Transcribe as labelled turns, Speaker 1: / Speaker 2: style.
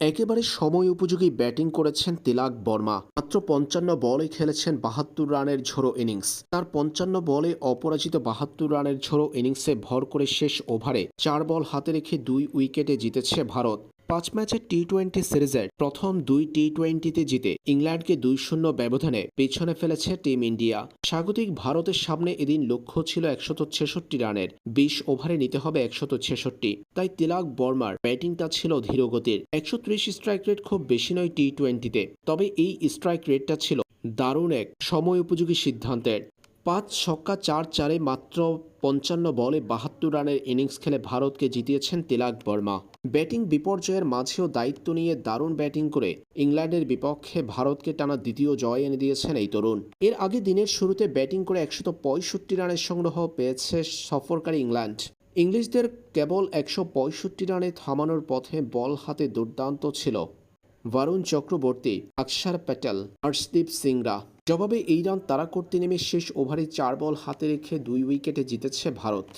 Speaker 1: একেবারে সময় উপযোগী ব্যাটিং করেছেন তিলাক বর্মা। মাত্র পঞ্চান্ন বলে খেলেছেন বাহাত্তর রানের ঝোড়ো ইনিংস। তার পঞ্চান্ন বলে অপরাজিত বাহাত্তর রানের ঝোড়ো ইনিংসে ভর করে শেষ ওভারে চার বল হাতে রেখে দুই উইকেটে জিতেছে ভারত। পাঁচ ম্যাচের টি টোয়েন্টি সিরিজের প্রথম দুই টি টোয়েন্টিতে জিতে ইংল্যান্ডকে দুই শূন্য ব্যবধানে পেছনে ফেলেছে টিম ইন্ডিয়া। স্বাগতিক ভারতের সামনে এদিন লক্ষ্য ছিল একশত ছেষট্টি রানের। বিশ ওভারে নিতে হবে একশত ছেষট্টি। তাই তিলাক বর্মার ব্যাটিংটা ছিল ধীরগতির একশো ত্রিশ স্ট্রাইক রেট খুব বেশি নয় টি টোয়েন্টিতে তবে এই স্ট্রাইক রেটটা ছিল দারুণ এক সময় উপযোগী সিদ্ধান্তের। পাঁচ ছক্কা চার চারে মাত্র পঞ্চান্ন বলে বাহাত্তর রানের ইনিংস খেলে ভারতকে জিতিয়েছেন তিলাক বর্মা। ব্যাটিং বিপর্যয়ের মাঝেও দায়িত্ব নিয়ে দারুণ ব্যাটিং করে ইংল্যান্ডের বিপক্ষে ভারতকে টানা দ্বিতীয় জয় এনে দিয়েছেন এই তরুণ। এর আগে দিনের শুরুতে ব্যাটিং করে একশত পঁয়ষট্টি রানের সংগ্রহ পেয়েছে সফরকারী ইংল্যান্ড। ইংলিশদের কেবল একশো পঁয়ষট্টি রানে থামানোর পথে বল হাতে দুর্দান্ত ছিল। বরুণ চক্রবর্তী আকসার প্যাটেল হর্ষদীপ সিংরা জবাবে এই রান তাড়া করতে নেমে শেষ ওভারে চার বল হাতে রেখে দুই উইকেটে জিতেছে ভারত।